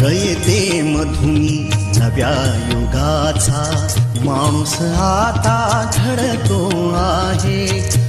रयते मधुनी नव्या युगाचा माणूस आता घडतो आहे.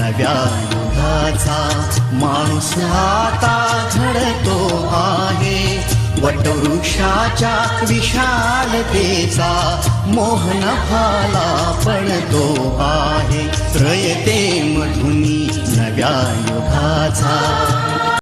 नव्या युगाचा माणूस आता घडतो आहे. वटवृक्षाच्या विशालतेचा मोहन भाला पडतो आहे. रयते मधुनी नव्या युगाचा